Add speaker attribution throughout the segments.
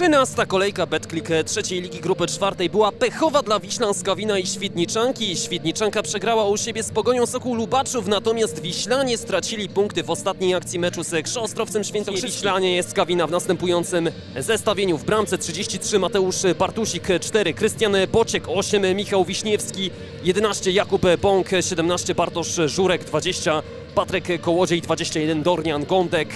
Speaker 1: 13 kolejka Betclick trzeciej ligi grupy czwartej była pechowa dla Wiślan-Skawina i Świdniczanki. Świdniczanka przegrała u siebie z Pogonią Sokół Lubaczów, natomiast Wiślanie stracili punkty w ostatniej akcji meczu z Krzostrowcem Świętokrzyskim. Wiślanie jest Skawina w następującym zestawieniu. W bramce 33 Mateusz Bartusik, 4 Krystian Bociek, 8 Michał Wiśniewski, 11 Jakub Bąk, 17 Bartosz Żurek, 20 Patryk Kołodziej, 21 Dorian Gądek,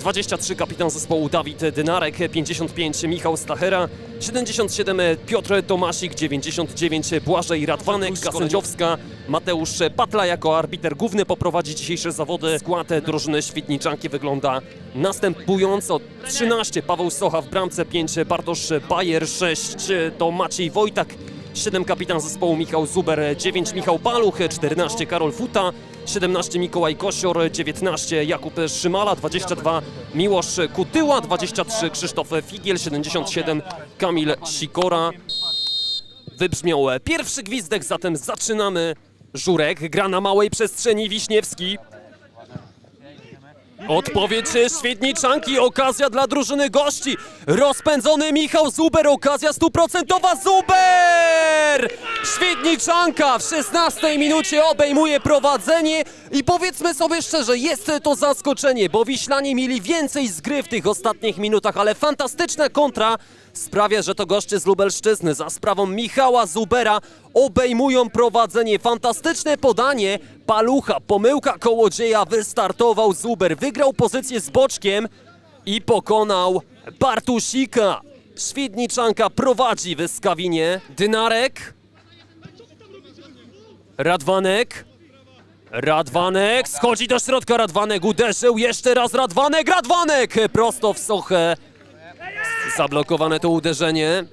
Speaker 1: 23 kapitan zespołu Dawid Dynarek, 55 Michał Stachera, 77 Piotr Tomasik, 99 Błażej Radwanek, sędziowska Mateusz Patla jako arbiter główny poprowadzi dzisiejsze zawody. Skład drużyny Świdniczanki wygląda następująco. 13 Paweł Socha w bramce, 5 Bartosz Bajer, 6 to Maciej Wojtak, 7 kapitan zespołu Michał Zuber, 9 Michał Paluch, 14 Karol Futa, 17 Mikołaj Kosior, 19 Jakub Szymala, 22 Miłosz Kutyła, 23 Krzysztof Figiel, 77 Kamil Sikora. Wybrzmiał pierwszy gwizdek, zatem zaczynamy. Żurek gra na małej przestrzeni Wiśniewski. Odpowiedź Świetniczanki, okazja dla drużyny gości. Rozpędzony Michał Zuber, okazja stuprocentowa Zuber! Świetniczanka w 16 minucie obejmuje prowadzenie i powiedzmy sobie szczerze, jest to zaskoczenie, bo Wiślanie mieli więcej z gry w tych ostatnich minutach, ale fantastyczna kontra sprawia, że to goście z Lubelszczyzny za sprawą Michała Zubera obejmują prowadzenie. Fantastyczne podanie Palucha, pomyłka kołodzieja, wystartował Zuber, wygrał pozycję z boczkiem i pokonał Bartusika. Świdniczanka prowadzi w Skawinie. Dynarek. Radwanek. Radwanek, schodzi do środka Radwanek, uderzył jeszcze raz Radwanek, Radwanek prosto w sochę. Zablokowane to uderzenie.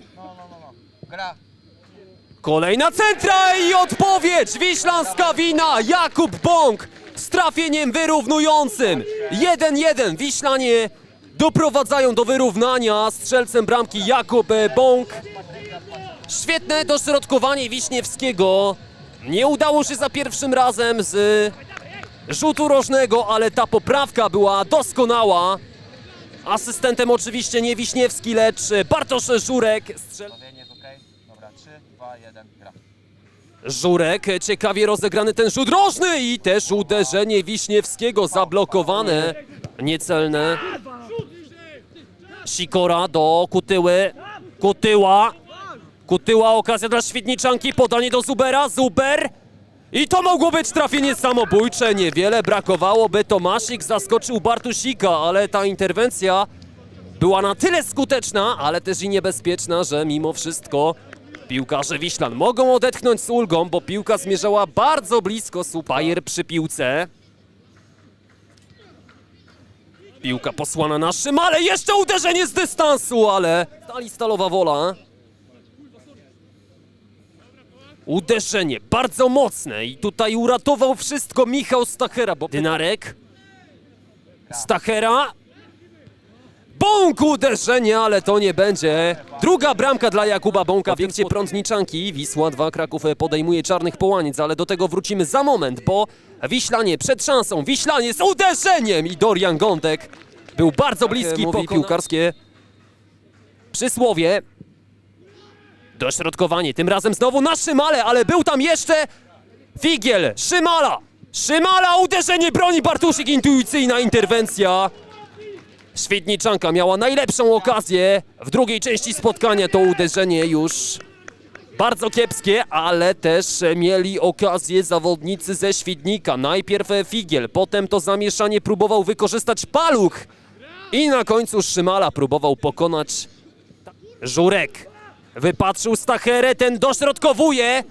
Speaker 1: Kolejna centra i odpowiedź! Wiślanska wina! Jakub Bąk z trafieniem wyrównującym. 1-1. Wiślanie doprowadzają do wyrównania. Strzelcem bramki Jakub Bąk. Świetne dośrodkowanie Wiśniewskiego. Nie udało się za pierwszym razem z rzutu rożnego, ale ta poprawka była doskonała. Asystentem oczywiście nie Wiśniewski, lecz Bartosz Żurek. Strzel...
Speaker 2: Ustawienie jest okej. Dobra, 3, 2, 1, gra.
Speaker 1: Żurek, ciekawie rozegrany ten rzut rożny i też uderzenie Wiśniewskiego zablokowane, niecelne. Sikora do Kutyły, Kutyła, Kutyła okazja dla Świdniczanki, podanie do Zubera, Zuber. I to mogło być trafienie samobójcze, niewiele brakowało, by Tomasik zaskoczył Bartusika, ale ta interwencja była na tyle skuteczna, ale też i niebezpieczna, że mimo wszystko piłkarze Wiślan mogą odetchnąć z ulgą, bo piłka zmierzała bardzo blisko Supajer przy piłce. Piłka posłana na Szymale, jeszcze uderzenie z dystansu, ale stali stalowa wola. Uderzenie bardzo mocne i tutaj uratował wszystko Michał Stachera, bo Dynarek. Stachera. Bąk uderzenie, ale to nie będzie. Druga bramka dla Jakuba Bąka w obiekcie prądniczanki. Wisła 2 Kraków podejmuje czarnych połaniec, ale do tego wrócimy za moment, bo Wiślanie przed szansą. Wiślanie z uderzeniem i Dorian Gądek był bardzo bliski. Mówi piłkarskie przysłowie. Dośrodkowanie, tym razem znowu na Szymale, ale był tam jeszcze Figiel, Szymala! Szymala, uderzenie broni Bartusik, intuicyjna interwencja. Świdniczanka miała najlepszą okazję w drugiej części spotkania. To uderzenie już bardzo kiepskie, ale też mieli okazję zawodnicy ze Świdnika. Najpierw Figiel, potem to zamieszanie próbował wykorzystać Paluch i na końcu Szymala próbował pokonać Żurek. Wypatrzył Stacherę, ten dośrodkowuje.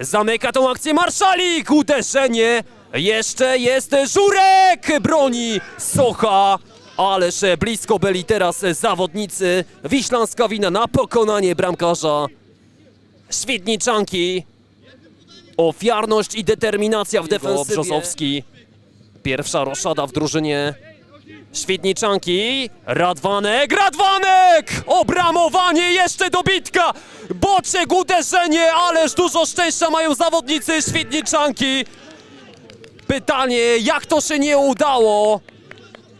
Speaker 1: Zamyka tą akcję Marszalik, uderzenie. Jeszcze jest Żurek, broni Socha. Ależ blisko byli teraz zawodnicy Wiślanska wina na pokonanie bramkarza Świdniczanki. Ofiarność i determinacja w defensywie. Brzozowski. Pierwsza roszada w drużynie Świdniczanki. Radwanek, Radwanek! Obramowanie, jeszcze dobitka! Boczek, uderzenie, ależ dużo szczęścia mają zawodnicy Świdniczanki. Pytanie, jak to się nie udało?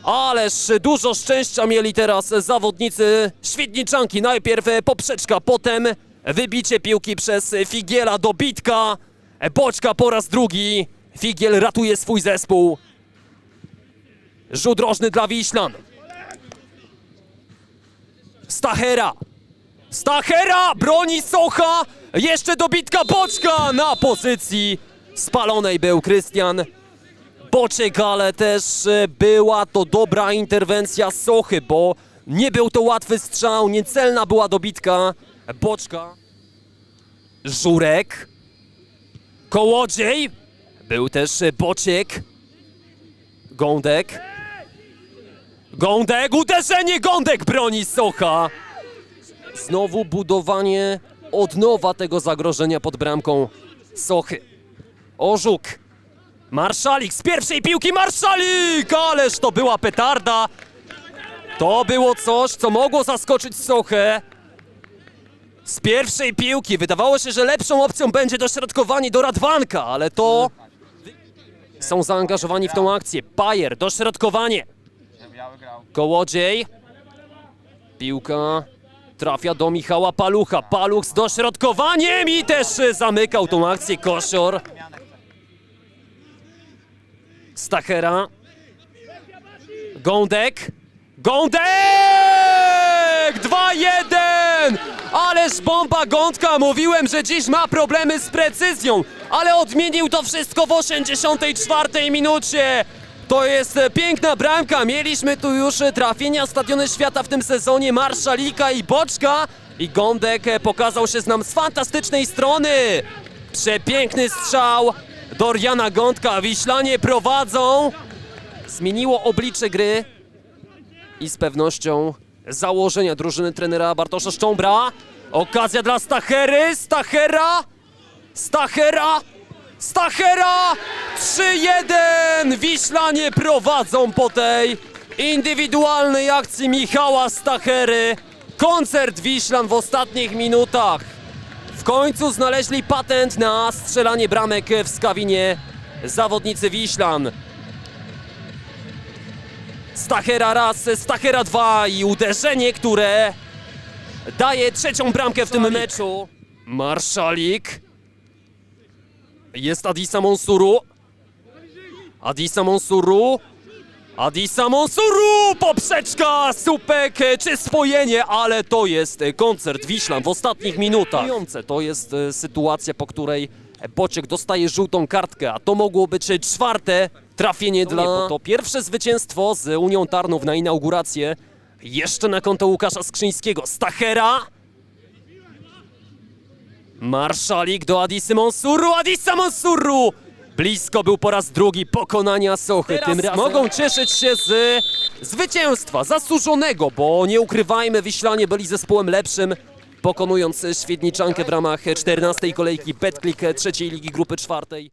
Speaker 1: Ależ dużo szczęścia mieli teraz zawodnicy Świdniczanki. Najpierw poprzeczka, potem wybicie piłki przez Figiela do bitka. Boczka po raz drugi. Figiel ratuje swój zespół. Rzut rożny dla Wiślan. Stachera. Stachera broni Socha. Jeszcze dobitka Boczka na pozycji spalonej był Krystian. Boczek, ale też e, była to dobra interwencja Sochy, bo nie był to łatwy strzał, niecelna była dobitka Boczka. Żurek. Kołodziej. Był też e, Bociek. Gądek. Gądek, uderzenie Gądek broni Socha. Znowu budowanie od nowa tego zagrożenia pod bramką Sochy. Orzuk. Marszalik z pierwszej piłki, Marszalik! Ależ to była petarda. To było coś, co mogło zaskoczyć Sochę. Z pierwszej piłki wydawało się, że lepszą opcją będzie dośrodkowanie do Radwanka, ale to są zaangażowani w tą akcję. Bayer, dośrodkowanie. Kołodziej. Piłka trafia do Michała Palucha. Paluch z dośrodkowaniem i też zamykał tą akcję
Speaker 2: chce.
Speaker 1: Stachera. Gądek. Gądek! 2-1! Ależ bomba Gądka! Mówiłem, że dziś ma problemy z precyzją, ale odmienił to wszystko w 84 minucie. To jest e, piękna bramka. Mieliśmy tu już e, trafienia Stadiony Świata w tym sezonie Marszalika i Boczka. I Gądek e, pokazał się z nam z fantastycznej strony. Przepiękny strzał Doriana Gądka. Wiślanie prowadzą. Zmieniło oblicze gry i z pewnością założenia drużyny trenera Bartosza Szcząbra. Okazja dla Stachery, Stachera, Stachera, Stachera! 3-1! Wiślanie prowadzą po tej indywidualnej akcji Michała Stachery. Koncert Wiślan w ostatnich minutach. W końcu znaleźli patent na strzelanie bramek w Skawinie zawodnicy Wiślan. Stachera raz, Stachera dwa i uderzenie, które daje trzecią bramkę w tym meczu. Marszalik. Jest Adisa Monsuru. Adisa Monsuru. Adisa Monsuru! Poprzeczka! Supek e, czy spojenie, ale to jest e, koncert Wiślan w ostatnich minutach. To jest e, sytuacja, po której Bociek dostaje żółtą kartkę, a to mogło być czwarte trafienie dla... bo to pierwsze zwycięstwo z Unią Tarnów na inaugurację. Jeszcze na konto Łukasza Skrzyńskiego. Stachera! Marszalik do Adisy Monsuru, Adisa Monsuru! Blisko był po raz drugi pokonania Sochy. Tym razem mogą cieszyć się z zwycięstwa zasłużonego, bo nie ukrywajmy, Wiślanie byli zespołem lepszym, pokonując Świdniczankę w ramach 14 kolejki Betclick trzeciej ligi grupy czwartej.